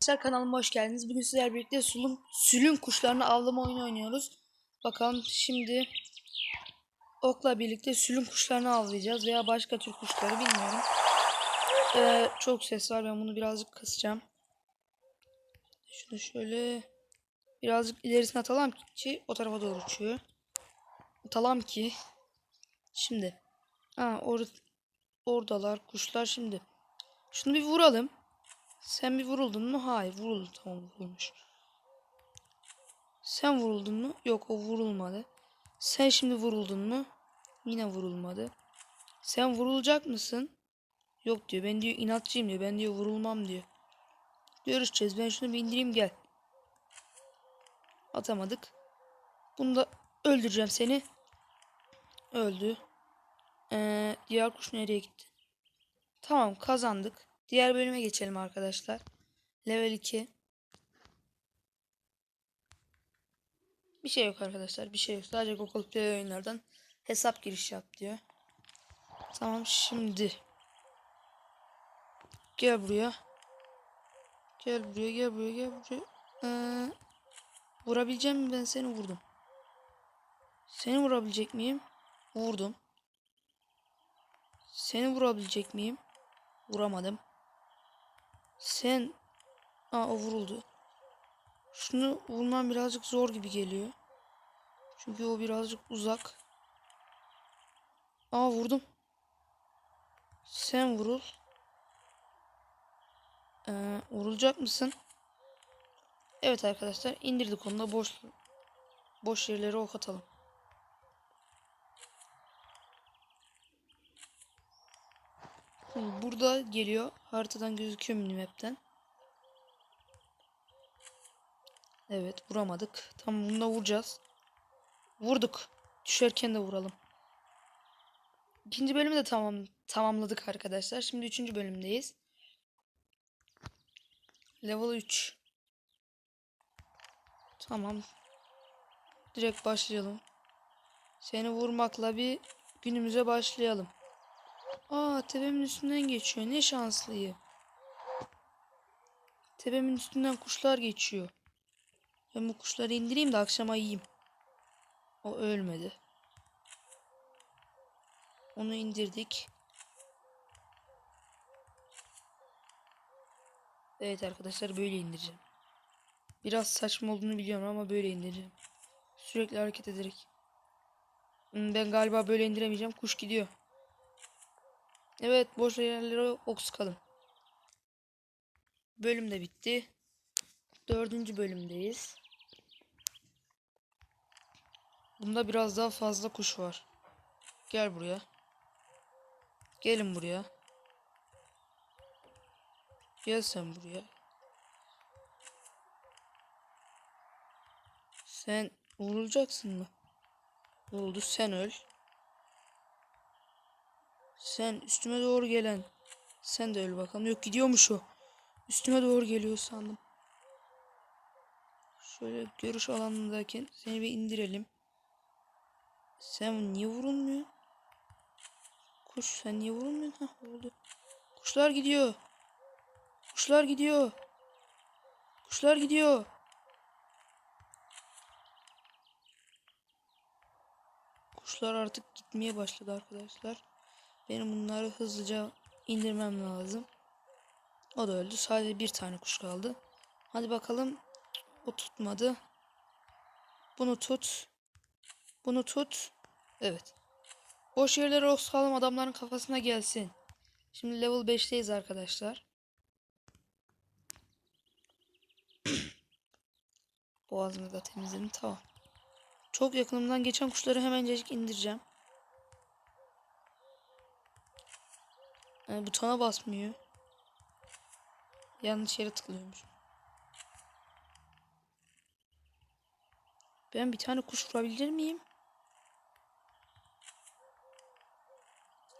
Arkadaşlar kanalıma hoş geldiniz. Bugün sizlerle birlikte sulun, sülün kuşlarını avlama oyunu oynuyoruz. Bakalım şimdi okla birlikte sülün kuşlarını avlayacağız veya başka tür kuşları bilmiyorum. Ee, çok ses var ben bunu birazcık kısacağım. Şunu şöyle birazcık ilerisine atalım ki o tarafa doğru uçuyor. Atalım ki şimdi ha or oradalar kuşlar şimdi. Şunu bir vuralım. Sen bir vuruldun mu? Hayır vuruldu. Tamam vurulmuş. Sen vuruldun mu? Yok o vurulmadı. Sen şimdi vuruldun mu? Yine vurulmadı. Sen vurulacak mısın? Yok diyor. Ben diyor inatçıyım diyor. Ben diyor vurulmam diyor. Görüşeceğiz. Ben şunu bir indireyim gel. Atamadık. Bunu da öldüreceğim seni. Öldü. Ee, diğer kuş nereye gitti? Tamam kazandık. Diğer bölüme geçelim arkadaşlar. Level 2. Bir şey yok arkadaşlar. Bir şey yok. Sadece Google Play oyunlardan hesap giriş yap diyor. Tamam şimdi. Gel buraya. Gel buraya gel buraya gel buraya. Ee, vurabileceğim mi ben seni vurdum. Seni vurabilecek miyim? Vurdum. Seni vurabilecek miyim? Vuramadım. Sen... Aa o vuruldu. Şunu vurmam birazcık zor gibi geliyor. Çünkü o birazcık uzak. Aa vurdum. Sen vurul. Ee, vurulacak mısın? Evet arkadaşlar indirdik onu da boş boş yerlere ok atalım. Burada geliyor. Haritadan gözüküyor minimap'ten. Evet vuramadık. Tamam bunu da vuracağız. Vurduk. Düşerken de vuralım. İkinci bölümü de tamam tamamladık arkadaşlar. Şimdi üçüncü bölümdeyiz. Level 3. Tamam. Direkt başlayalım. Seni vurmakla bir günümüze başlayalım. Aa tepemin üstünden geçiyor. Ne şanslıyım. Tepemin üstünden kuşlar geçiyor. Ben bu kuşları indireyim de akşama yiyeyim. O ölmedi. Onu indirdik. Evet arkadaşlar böyle indireceğim. Biraz saçma olduğunu biliyorum ama böyle indireceğim. Sürekli hareket ederek. Hmm, Ben galiba böyle indiremeyeceğim. Kuş gidiyor. Evet boş yerlere ok sıkalım. Bölüm de bitti. Dördüncü bölümdeyiz. Bunda biraz daha fazla kuş var. Gel buraya. Gelin buraya. Gel sen buraya. Sen vurulacaksın mı? Vuruldu sen öl. Sen üstüme doğru gelen. Sen de öl bakalım. Yok gidiyormuş o. Üstüme doğru geliyor sandım. Şöyle görüş alanındayken seni bir indirelim. Sen niye vurulmuyor? Kuş sen niye vurulmuyorsun? Hah vuruldu. Kuşlar gidiyor. Kuşlar gidiyor. Kuşlar gidiyor. Kuşlar artık gitmeye başladı arkadaşlar. Benim bunları hızlıca indirmem lazım. O da öldü. Sadece bir tane kuş kaldı. Hadi bakalım. O tutmadı. Bunu tut. Bunu tut. Evet. Boş yerlere osalım adamların kafasına gelsin. Şimdi level 5'teyiz arkadaşlar. Boğazımı da temizledim. Tamam. Çok yakınımdan geçen kuşları hemencecik indireceğim. Yani butona basmıyor. Yanlış yere tıklıyormuş. Ben bir tane kuş vurabilir miyim?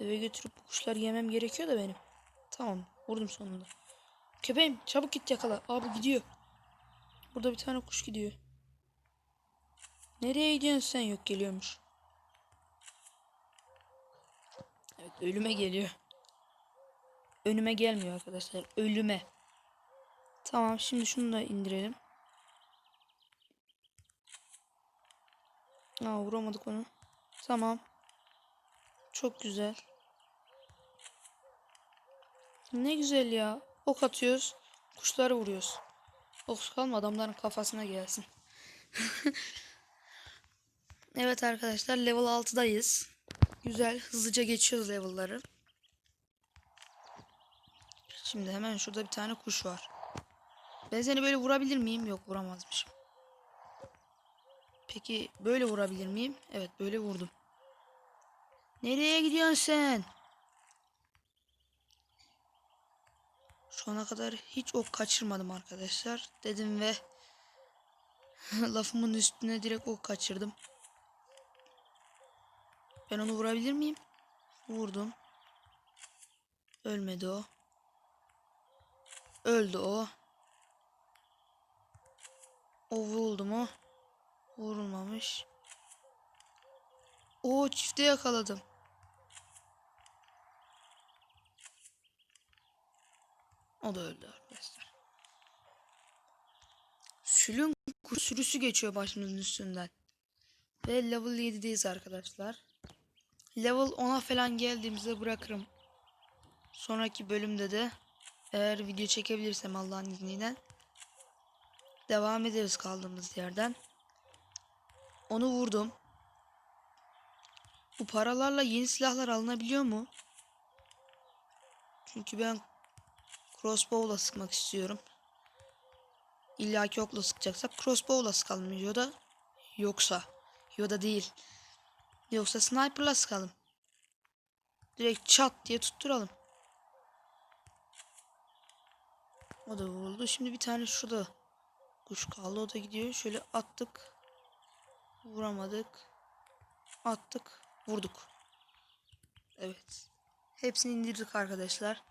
Eve götürüp bu kuşları yemem gerekiyor da benim. Tamam vurdum sonunda. Köpeğim çabuk git yakala. Abi gidiyor. Burada bir tane kuş gidiyor. Nereye gidiyorsun sen yok geliyormuş. Evet ölüme geliyor. Önüme gelmiyor arkadaşlar. Ölüme. Tamam şimdi şunu da indirelim. Aa vuramadık onu. Tamam. Çok güzel. Ne güzel ya. Ok atıyoruz. Kuşları vuruyoruz. Ok kalma adamların kafasına gelsin. evet arkadaşlar level 6'dayız. Güzel hızlıca geçiyoruz level'ları. Şimdi hemen şurada bir tane kuş var. Ben seni böyle vurabilir miyim? Yok vuramazmışım. Peki böyle vurabilir miyim? Evet böyle vurdum. Nereye gidiyorsun sen? Şu ana kadar hiç ok kaçırmadım arkadaşlar. Dedim ve lafımın üstüne direkt ok kaçırdım. Ben onu vurabilir miyim? Vurdum. Ölmedi o. Öldü o. O vuruldu mu? Vurulmamış. O çifte yakaladım. O da öldü arkadaşlar. Sülün kuş sürüsü geçiyor başımızın üstünden. Ve level 7'deyiz arkadaşlar. Level 10'a falan geldiğimizde bırakırım. Sonraki bölümde de eğer video çekebilirsem Allah'ın izniyle devam ederiz kaldığımız yerden. Onu vurdum. Bu paralarla yeni silahlar alınabiliyor mu? Çünkü ben crossbow'la sıkmak istiyorum. İlla ki okla sıkacaksak crossbow'la sıkalım ya da yoksa ya da değil. Yoksa sniper'la sıkalım. Direkt çat diye tutturalım. O da vuruldu. Şimdi bir tane şurada kuş kaldı. O da gidiyor. Şöyle attık. Vuramadık. Attık. Vurduk. Evet. Hepsini indirdik arkadaşlar.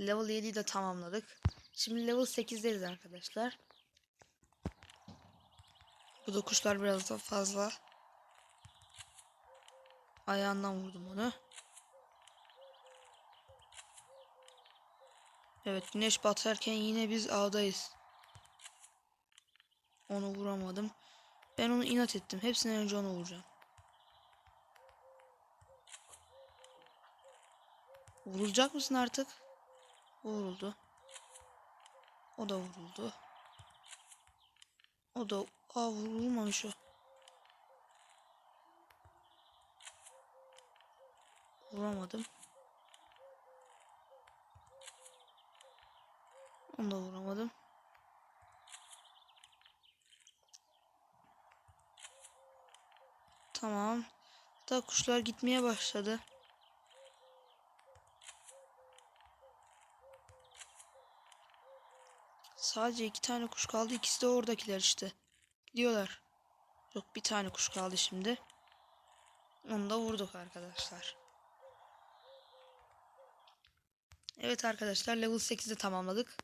Level 7'yi de tamamladık. Şimdi level 8'deyiz arkadaşlar. Bu da kuşlar biraz da fazla. Ayağından vurdum onu. Evet güneş batarken yine biz ağdayız. Onu vuramadım. Ben onu inat ettim. Hepsinden önce onu vuracağım. Vurulacak mısın artık? Vuruldu. O da vuruldu. O da aa vurulmamış o. Vuramadım. Onu da vuramadım. Tamam. Da kuşlar gitmeye başladı. Sadece iki tane kuş kaldı. İkisi de oradakiler işte. Gidiyorlar. Yok bir tane kuş kaldı şimdi. Onu da vurduk arkadaşlar. Evet arkadaşlar level 8'i tamamladık.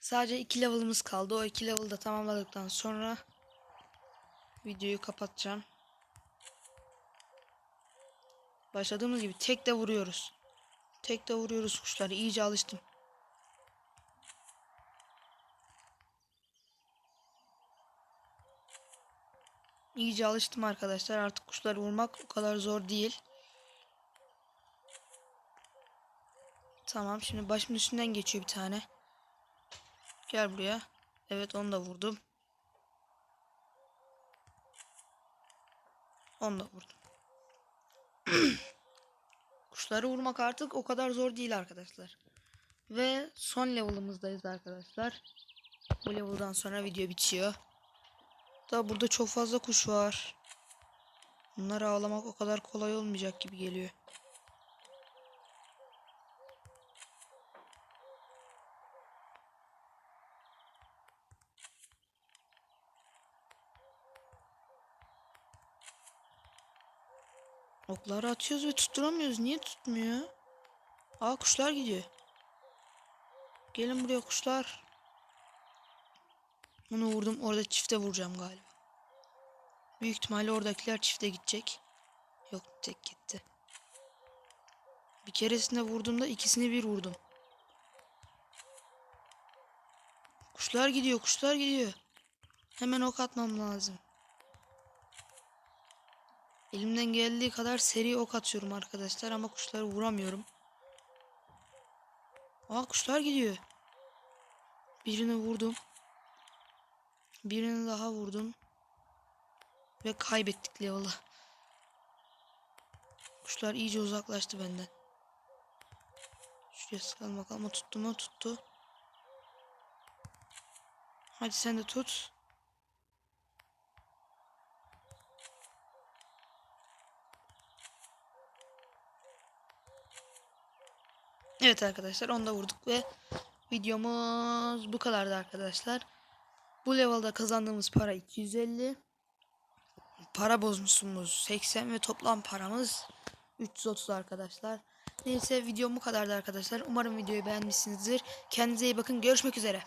Sadece 2 level'ımız kaldı. O 2 level'ı da tamamladıktan sonra videoyu kapatacağım. Başladığımız gibi tek de vuruyoruz. Tek de vuruyoruz kuşları. İyice alıştım. İyice alıştım arkadaşlar. Artık kuşları vurmak o kadar zor değil. Tamam şimdi başımın üstünden geçiyor bir tane. Gel buraya. Evet onu da vurdum. Onu da vurdum. Kuşları vurmak artık o kadar zor değil arkadaşlar. Ve son level'ımızdayız arkadaşlar. Bu level'dan sonra video bitiyor. Da burada çok fazla kuş var. Bunları ağlamak o kadar kolay olmayacak gibi geliyor. Okları atıyoruz ve tutturamıyoruz. Niye tutmuyor? Aa kuşlar gidiyor. Gelin buraya kuşlar. Bunu vurdum. Orada çifte vuracağım galiba. Büyük ihtimalle oradakiler çifte gidecek. Yok tek gitti. Bir keresinde vurduğumda ikisini bir vurdum. Kuşlar gidiyor, kuşlar gidiyor. Hemen ok atmam lazım. Elimden geldiği kadar seri ok atıyorum arkadaşlar ama kuşları vuramıyorum. Aa kuşlar gidiyor. Birini vurdum. Birini daha vurdum. Ve kaybettik level'ı. Kuşlar iyice uzaklaştı benden. Şuraya sıkalım bakalım. O tuttu mu? Tuttu. Hadi sen de tut. Evet arkadaşlar onu da vurduk ve videomuz bu kadardı arkadaşlar. Bu level'da kazandığımız para 250. Para bozmuşumuz 80 ve toplam paramız 330 arkadaşlar. Neyse videom bu kadardı arkadaşlar. Umarım videoyu beğenmişsinizdir. Kendinize iyi bakın. Görüşmek üzere.